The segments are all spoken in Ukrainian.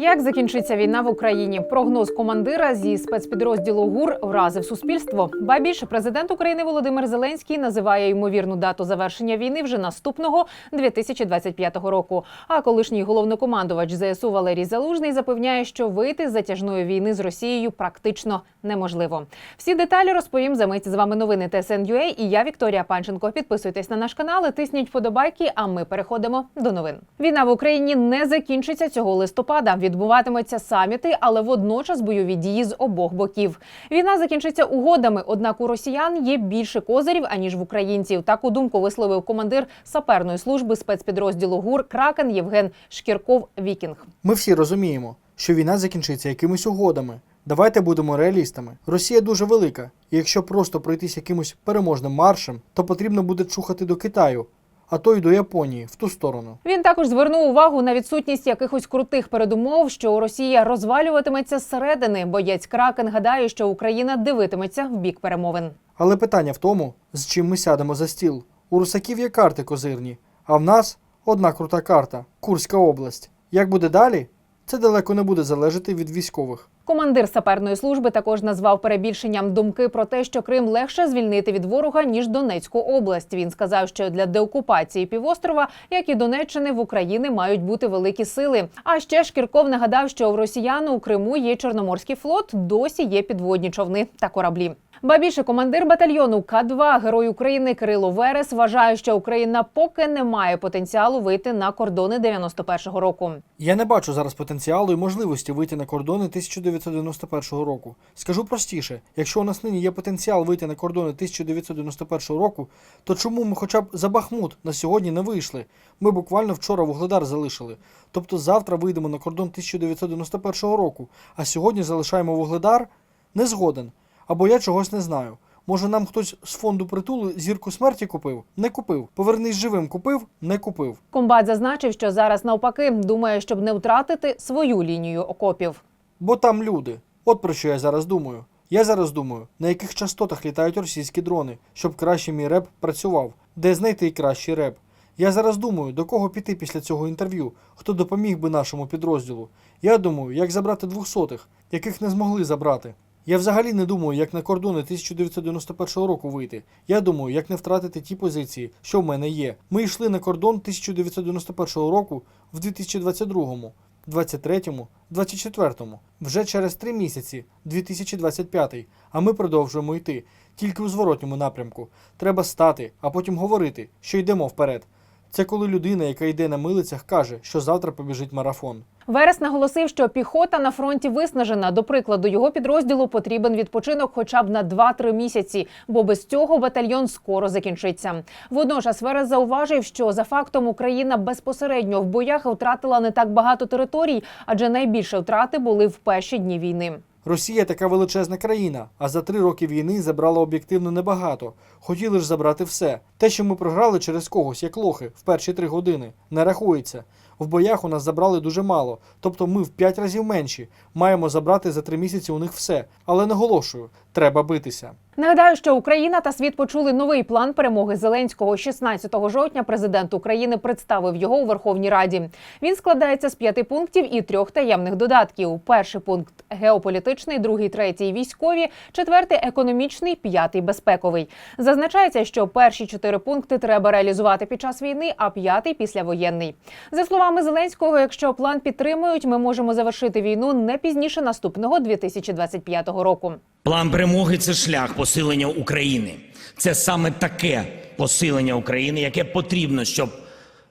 Як закінчиться війна в Україні? Прогноз командира зі спецпідрозділу ГУР вразив суспільство. Ба більше президент України Володимир Зеленський називає ймовірну дату завершення війни вже наступного 2025 року. А колишній головнокомандувач ЗСУ Валерій Залужний запевняє, що вийти з затяжної війни з Росією практично неможливо. Всі деталі розповім за мить. З вами новини ТСН.UA і я Вікторія Панченко. Підписуйтесь на наш канал, і тисніть вподобайки. А ми переходимо до новин. Війна в Україні не закінчиться цього листопада. Відбуватимуться саміти, але водночас бойові дії з обох боків. Війна закінчиться угодами. Однак у росіян є більше козирів аніж в українців. Таку думку висловив командир саперної служби спецпідрозділу ГУР Кракен Євген Шкірков Вікінг. Ми всі розуміємо, що війна закінчиться якимись угодами. Давайте будемо реалістами. Росія дуже велика, і якщо просто пройтись якимось переможним маршем, то потрібно буде чухати до Китаю, а то й до Японії в ту сторону. Він також звернув увагу на відсутність якихось крутих передумов, що Росія розвалюватиметься зсередини. Боєць Кракен гадає, що Україна дивитиметься в бік перемовин. Але питання в тому, з чим ми сядемо за стіл. У русаків є карти козирні, а в нас одна крута карта Курська область. Як буде далі? Це далеко не буде залежати від військових. Командир саперної служби також назвав перебільшенням думки про те, що Крим легше звільнити від ворога ніж Донецьку область. Він сказав, що для деокупації півострова, як і Донеччини, в Україні мають бути великі сили. А ще Шкірков нагадав, що в росіян у Криму є Чорноморський флот, досі є підводні човни та кораблі. Ба більше командир батальйону К-2 Герой України Кирило Верес вважає, що Україна поки не має потенціалу вийти на кордони 91-го року. Я не бачу зараз потенціалу і можливості вийти на кордони 1991 року. Скажу простіше, якщо у нас нині є потенціал вийти на кордони 1991 року, то чому ми хоча б за Бахмут на сьогодні не вийшли? Ми буквально вчора вугледар залишили. Тобто завтра вийдемо на кордон 1991 року, а сьогодні залишаємо вугледар? Не згоден. Або я чогось не знаю. Може, нам хтось з фонду притулу зірку смерті купив? Не купив. Повернись живим купив? Не купив. Комбат зазначив, що зараз навпаки думає, щоб не втратити свою лінію окопів. Бо там люди. От про що я зараз думаю. Я зараз думаю, на яких частотах літають російські дрони, щоб краще мій реп працював, де знайти кращий реп. Я зараз думаю, до кого піти після цього інтерв'ю, хто допоміг би нашому підрозділу. Я думаю, як забрати двохсотих, яких не змогли забрати. Я взагалі не думаю, як на кордони 1991 року вийти. Я думаю, як не втратити ті позиції, що в мене є. Ми йшли на кордон 1991 року в 2022-му, 23-му, 24-му. Вже через три місяці, 2025-й. А ми продовжуємо йти тільки у зворотньому напрямку. Треба стати, а потім говорити, що йдемо вперед. Це коли людина, яка йде на милицях, каже, що завтра побіжить марафон. Верес наголосив, що піхота на фронті виснажена. До прикладу, його підрозділу потрібен відпочинок хоча б на 2-3 місяці, бо без цього батальйон скоро закінчиться. Водночас Верес зауважив, що за фактом Україна безпосередньо в боях втратила не так багато територій, адже найбільше втрати були в перші дні війни. Росія така величезна країна, а за три роки війни забрала об'єктивно небагато. Хотіли ж забрати все. Те, що ми програли через когось, як лохи, в перші три години, не рахується. В боях у нас забрали дуже мало, тобто ми в п'ять разів менші. Маємо забрати за три місяці у них все. Але наголошую, треба битися. Нагадаю, що Україна та світ почули новий план перемоги Зеленського 16 жовтня. Президент України представив його у Верховній Раді. Він складається з п'яти пунктів і трьох таємних додатків. Перший пункт геополітичний, другий, третій військові, четвертий економічний, п'ятий безпековий. Зазначається, що перші чотири пункти треба реалізувати під час війни, а п'ятий післявоєнний. За словами Зеленського, якщо план підтримують, ми можемо завершити війну не пізніше наступного 2025 року. План перемоги це шлях посилення України. Це саме таке посилення України, яке потрібно, щоб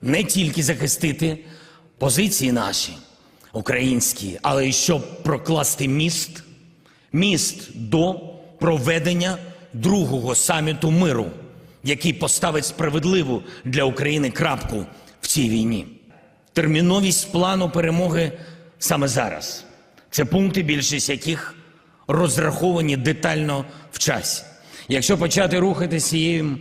не тільки захистити позиції наші українські, але й щоб прокласти міст, міст до проведення другого саміту миру, який поставить справедливу для України крапку в цій війні. Терміновість плану перемоги саме зараз. Це пункти, більшість яких розраховані детально в часі. Якщо почати рухатися цією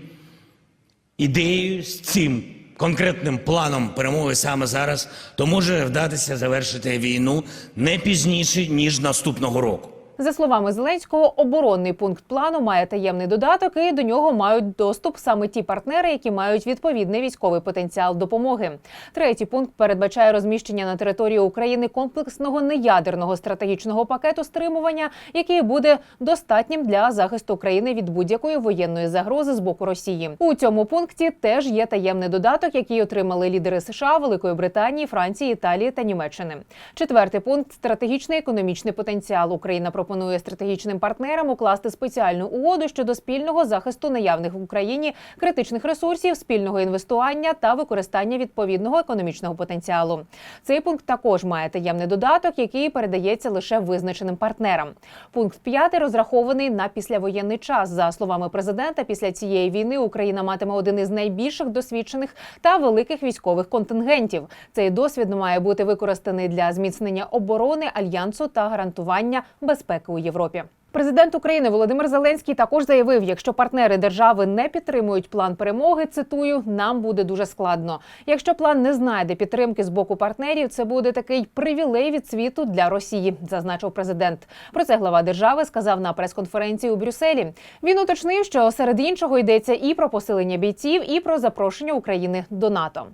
ідеєю, з цим конкретним планом перемоги саме зараз, то може вдатися завершити війну не пізніше, ніж наступного року. За словами Зеленського, оборонний пункт плану має таємний додаток, і до нього мають доступ саме ті партнери, які мають відповідний військовий потенціал допомоги. Третій пункт передбачає розміщення на території України комплексного неядерного стратегічного пакету стримування, який буде достатнім для захисту країни від будь-якої воєнної загрози з боку Росії. У цьому пункті теж є таємний додаток, який отримали лідери США, Великої Британії, Франції, Італії та Німеччини. Четвертий пункт стратегічний економічний потенціал. Україна пропонує стратегічним партнерам укласти спеціальну угоду щодо спільного захисту наявних в Україні критичних ресурсів, спільного інвестування та використання відповідного економічного потенціалу. Цей пункт також має таємний додаток, який передається лише визначеним партнерам. Пункт п'ятий розрахований на післявоєнний час. За словами президента, після цієї війни Україна матиме один із найбільших досвідчених та великих військових контингентів. Цей досвід має бути використаний для зміцнення оборони альянсу та гарантування безпеки у Європі. Президент України Володимир Зеленський також заявив, якщо партнери держави не підтримують план перемоги, цитую, нам буде дуже складно. Якщо план не знайде підтримки з боку партнерів, це буде такий привілей від світу для Росії, зазначив президент. Про це глава держави сказав на прес-конференції у Брюсселі. Він уточнив, що серед іншого йдеться і про посилення бійців, і про запрошення України до НАТО.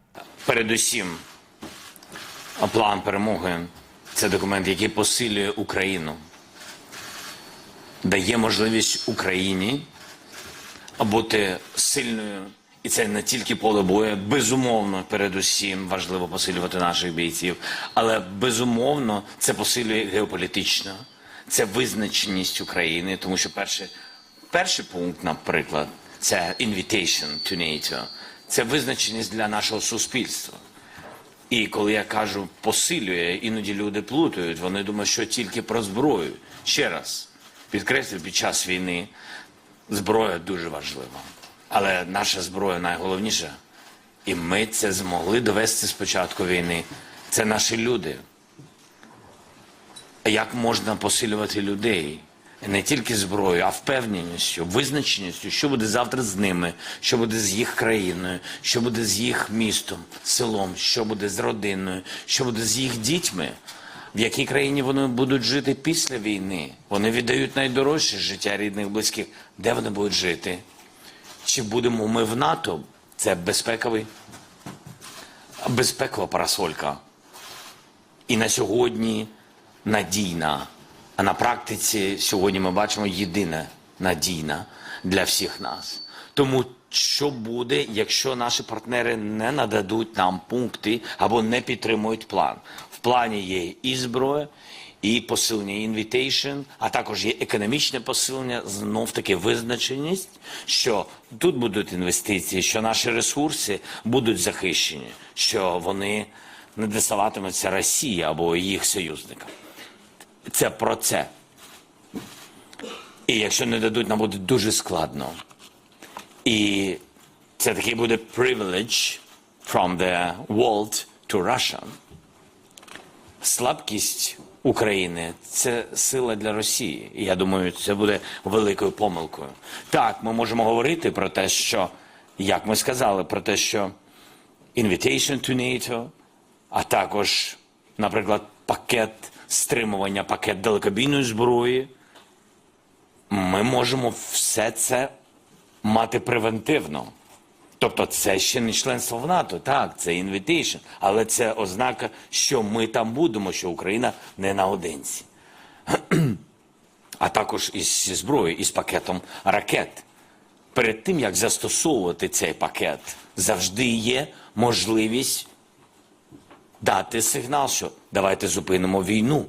Передусім, план перемоги це документ, який посилює Україну, дає можливість Україні бути сильною. І це не тільки поле бою, безумовно, передусім важливо посилювати наших бійців, але безумовно це посилює геополітично, це визначеність України, тому що перший, перший пункт, наприклад, це invitation to NATO, це визначеність для нашого суспільства. І коли я кажу посилює, іноді люди плутають. Вони думають, що тільки про зброю. Ще раз підкреслю, під час війни зброя дуже важлива. Але наша зброя найголовніша. І ми це змогли довести з початку війни. Це наші люди. Як можна посилювати людей? Не тільки зброєю, а впевненістю, визначеністю, що буде завтра з ними, що буде з їх країною, що буде з їх містом, селом, що буде з родиною, що буде з їх дітьми, в якій країні вони будуть жити після війни. Вони віддають найдорожче життя рідних, близьких. Де вони будуть жити? Чи будемо ми в НАТО? Це безпековий, безпекова парасолька. І на сьогодні надійна. А на практиці сьогодні ми бачимо єдина надійна для всіх нас. Тому що буде, якщо наші партнери не нададуть нам пункти або не підтримують план? Плані є і зброя, і посилення інвітейшн, а також є економічне посилення, знов таки визначеність, що тут будуть інвестиції, що наші ресурси будуть захищені, що вони не досаватимуться Росії або їх союзникам. Це про це. І якщо не дадуть, нам буде дуже складно. І це такий буде privilege from the world to Russia. Слабкість України це сила для Росії. Я думаю, це буде великою помилкою. Так, ми можемо говорити про те, що, як ми сказали, про те, що invitation to NATO, а також, наприклад, пакет стримування, пакет далекобійної зброї. Ми можемо все це мати превентивно. Тобто це ще не членство в НАТО, так, це інвітейшн, але це ознака, що ми там будемо, що Україна не наодинці. А також із зброєю, із пакетом ракет. Перед тим, як застосовувати цей пакет, завжди є можливість дати сигнал, що давайте зупинимо війну.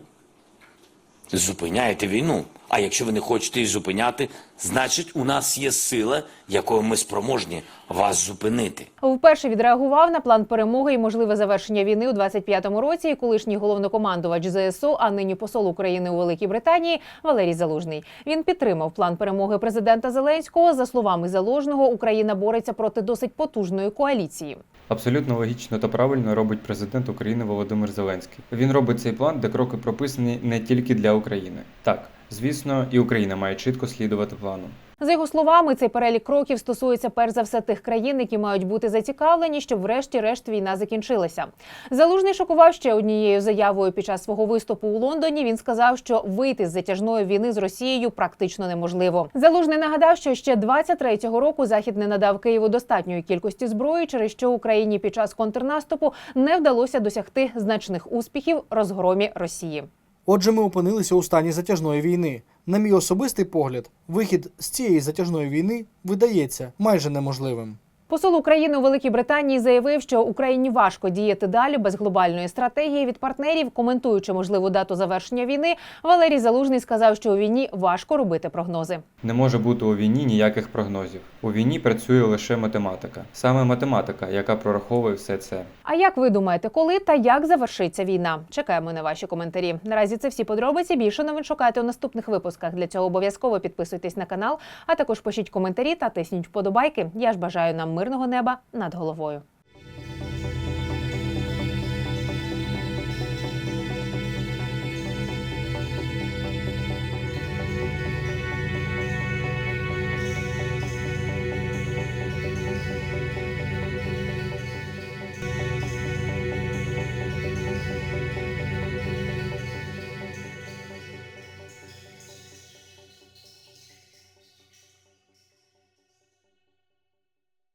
Зупиняєте війну. А якщо ви не хочете її зупиняти, значить у нас є сила, якою ми спроможні вас зупинити. Вперше відреагував на план перемоги і можливе завершення війни у 25-му році. і Колишній головнокомандувач ЗСУ, а нині посол України у Великій Британії Валерій Залужний. Він підтримав план перемоги президента Зеленського. За словами Залужного, Україна бореться проти досить потужної коаліції. Абсолютно логічно та правильно робить президент України Володимир Зеленський. Він робить цей план, де кроки прописані не тільки для України. Так, звісно, і Україна має чітко слідувати плану. За його словами, цей перелік кроків стосується перш за все тих країн, які мають бути зацікавлені, щоб врешті-решт війна закінчилася. Залужний шокував ще однією заявою під час свого виступу у Лондоні. Він сказав, що вийти з затяжної війни з Росією практично неможливо. Залужний нагадав, що ще 23-го року захід не надав Києву достатньої кількості зброї, через що Україні під час контрнаступу не вдалося досягти значних успіхів розгромі Росії. Отже, ми опинилися у стані затяжної війни. На мій особистий погляд, вихід з цієї затяжної війни видається майже неможливим. Посол України у Великій Британії заявив, що Україні важко діяти далі без глобальної стратегії від партнерів. Коментуючи можливу дату завершення війни, Валерій Залужний сказав, що у війні важко робити прогнози. Не може бути у війні ніяких прогнозів. У війні працює лише математика. Саме математика, яка прораховує все це. А як ви думаєте, коли та як завершиться війна? Чекаємо на ваші коментарі. Наразі це всі подробиці. Більше новин шукайте у наступних випусках. Для цього обов'язково підписуйтесь на канал, а також пишіть коментарі та тисніть вподобайки. Я ж бажаю нам мирного неба над головою.